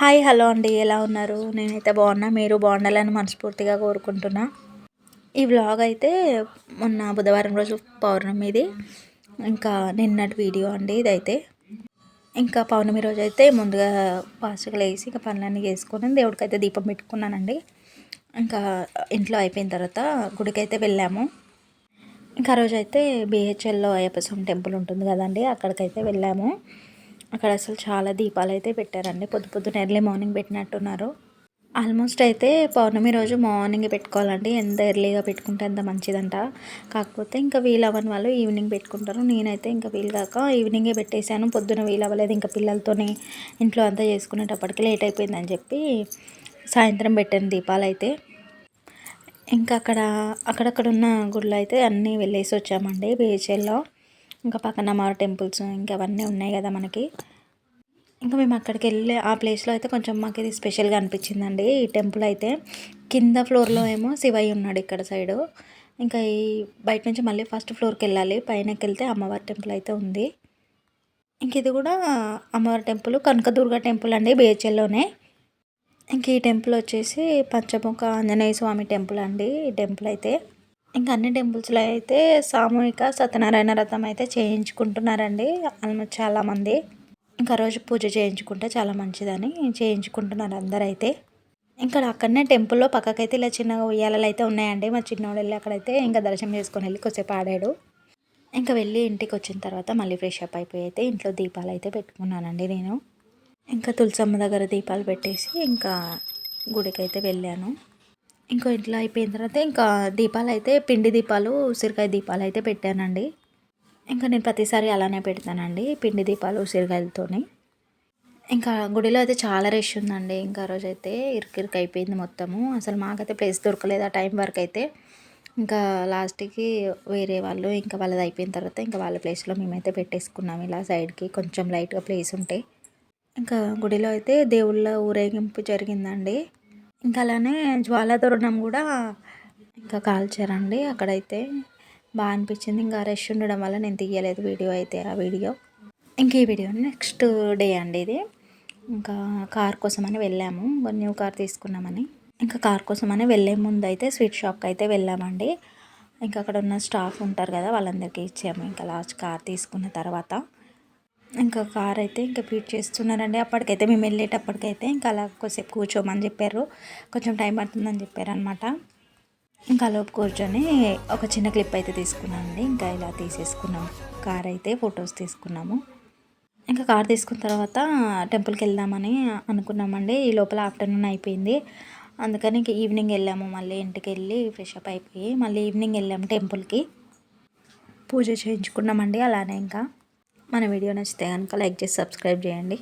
Hi hello అండి. ఎలా ఉన్నారు? నేనైతే బాగున్నా. మీరు బాగుండాలని మనస్ఫూర్తిగా కోరుకుంటున్నా. ఈ వ్లాగ్ అయితే మొన్న బుధవారం రోజు పౌర్ణమిది. ఇంకా నిన్నటి వీడియో అండి ఇదైతే. ఇంకా పౌర్ణమి రోజు అయితే ముందుగా ఫాస్ట్గా వేసి ఇంకా పనులన్నీ చేసుకొని దేవుడికి అయితే దీపం పెట్టుకున్నానండి. ఇంకా ఇంట్లో అయిపోయిన తర్వాత గుడికైతే వెళ్ళాము. ఇంకా రోజు అయితే బిహెచ్ఎల్లో అయ్యప్ప స్వామి టెంపుల్ ఉంటుంది కదండి అక్కడికైతే వెళ్ళాము. అక్కడ అసలు చాలా దీపాలు అయితే పెట్టారండి. పొద్దు పొద్దున ఎర్లీ మార్నింగ్ పెట్టినట్టున్నారు. ఆల్మోస్ట్ అయితే పౌర్ణమి రోజు మార్నింగ్ పెట్టుకోవాలండి. ఎంత ఎర్లీగా పెట్టుకుంటే అంత మంచిదంట. కాకపోతే ఇంకా వీలు అవ్వని వాళ్ళు ఈవినింగ్ పెట్టుకుంటారు. నేనైతే ఇంకా వీలు కాక ఈవినింగే పెట్టేశాను. పొద్దున వీలు అవ్వలేదు ఇంకా పిల్లలతోనే ఇంట్లో అంతా చేసుకునేటప్పటికి లేట్ అయిపోయిందని చెప్పి సాయంత్రం పెట్టాను దీపాలు అయితే ఇంకా అక్కడ అక్కడక్కడ ఉన్న గుళ్ళు అయితే అన్నీ వెళ్ళేసి వచ్చామండి. బీహెచ్ఎల్లో ఇంకా పక్కన మారు టెంపుల్స్ ఇంకా అవన్నీ ఉన్నాయి కదా మనకి. ఇంకా మేము అక్కడికి వెళ్ళి ఆ ప్లేస్లో అయితే కొంచెం మాకు ఇది స్పెషల్గా అనిపించిందండి. ఈ టెంపుల్ అయితే కింద ఫ్లోర్లో ఏమో శివయ్య ఉన్నాడు ఇక్కడ సైడు. ఇంకా ఈ బయట నుంచి మళ్ళీ ఫస్ట్ ఫ్లోర్కి వెళ్ళాలి. పైనకి వెళ్తే అమ్మవారి టెంపుల్ అయితే ఉంది. ఇంక ఇది కూడా అమ్మవారి టెంపుల్ కనకదుర్గ టెంపుల్ అండి బిహెచ్ఎల్లోనే. ఇంక ఈ టెంపుల్ వచ్చేసి పంచముఖ ఆంజనేయ స్వామి టెంపుల్ అండి ఈ టెంపుల్ అయితే. ఇంకా అన్ని టెంపుల్స్లో అయితే సామూహిక సత్యనారాయణ రథం అయితే చేయించుకుంటున్నారండి. ఆల్మోస్ట్ చాలామంది ఇంకా రోజు పూజ చేయించుకుంటే చాలా మంచిదని చేయించుకుంటున్నారు అందరూ అయితే ఇంకా అక్కడనే టెంపుల్లో పక్కకైతే ఇలా చిన్న ఉయ్యాలలు అయితే ఉన్నాయండి. మా చిన్నోడు వెళ్ళి అక్కడైతే ఇంకా దర్శనం చేసుకొని వెళ్ళి కొద్దిసేపు ఆడాడు. ఇంకా వెళ్ళి ఇంటికి వచ్చిన తర్వాత మళ్ళీ ఫ్రెష్ అప్ అయిపోయి అయితే ఇంట్లో దీపాలు అయితే పెట్టుకున్నానండి నేను. ఇంకా తులసమ్మ దగ్గర దీపాలు పెట్టేసి ఇంకా గుడికి అయితే వెళ్ళాను. ఇంకో ఇంట్లో అయిపోయిన తర్వాత ఇంకా దీపాలు అయితే పిండి దీపాలు ఉసిరికాయ దీపాలు అయితే పెట్టానండి. ఇంకా నేను ప్రతిసారి అలానే పెడతానండి పిండి దీపాలు ఉసిరికాయలతోని. ఇంకా గుడిలో అయితే చాలా రష్ ఉందండి. ఇంకా రోజైతే ఇరుకిరుకు అయిపోయింది మొత్తము. అసలు మాకైతే ప్లేస్ దొరకలేదు ఆ టైం వరకు అయితే ఇంకా లాస్ట్కి వేరే వాళ్ళు ఇంకా వాళ్ళది అయిపోయిన తర్వాత ఇంకా వాళ్ళ ప్లేస్లో మేమైతే పెట్టేసుకున్నాం ఇలా సైడ్కి కొంచెం లైట్గా ప్లేస్ ఉంటే. ఇంకా గుడిలో అయితే దేవుళ్ళ ఊరేగింపు జరిగిందండి. ఇంకా అలానే జ్వాలాతోరణం కూడా ఇంకా కాల్చారండి. అక్కడైతే బాగా అనిపించింది. ఇంకా రష్ ఉండడం వల్ల నేను తీయలేదు వీడియో అయితే ఆ వీడియో. ఇంకా ఈ వీడియో నెక్స్ట్ డే అండి ఇది. ఇంకా కార్ కోసమని వెళ్ళాము. న్యూ కార్ తీసుకున్నామని. ఇంకా కార్ కోసమని వెళ్ళే ముందు అయితే స్వీట్ షాప్కి అయితే వెళ్ళామండి. ఇంకా అక్కడ ఉన్న స్టాఫ్ ఉంటారు కదా వాళ్ళందరికీ ఇచ్చాము. ఇంకా లాస్ట్ కార్ తీసుకున్న తర్వాత ఇంకా కార్ అయితే ఇంకా ఫీట్ చేస్తున్నారండి. అప్పటికైతే మేము వెళ్ళేటప్పటికైతే ఇంకా అలా కొద్దిసేపు కూర్చోమని చెప్పారు. కొంచెం టైం పడుతుందని చెప్పారు అనమాట ఇంకా లోపు కూర్చొని ఒక చిన్న క్లిప్ అయితే తీసుకున్నామండి ఇంకా ఇలా తీసేసుకున్నాం. కార్ అయితే ఫొటోస్ తీసుకున్నాము. ఇంకా కార్ తీసుకున్న తర్వాత టెంపుల్కి వెళ్దామని అనుకున్నామండి. ఈ లోపల ఆఫ్టర్నూన్ అయిపోయింది. అందుకని ఇంక ఈవినింగ్ వెళ్ళాము. మళ్ళీ ఇంటికి వెళ్ళి ఫ్రెష్ అప్ అయిపోయి మళ్ళీ ఈవినింగ్ వెళ్ళాము టెంపుల్కి. పూజ చేయించుకున్నామండి. అలానే ఇంకా. మన వీడియో నచ్చితే కనుక లైక్ చేసి సబ్స్క్రైబ్ చేయండి.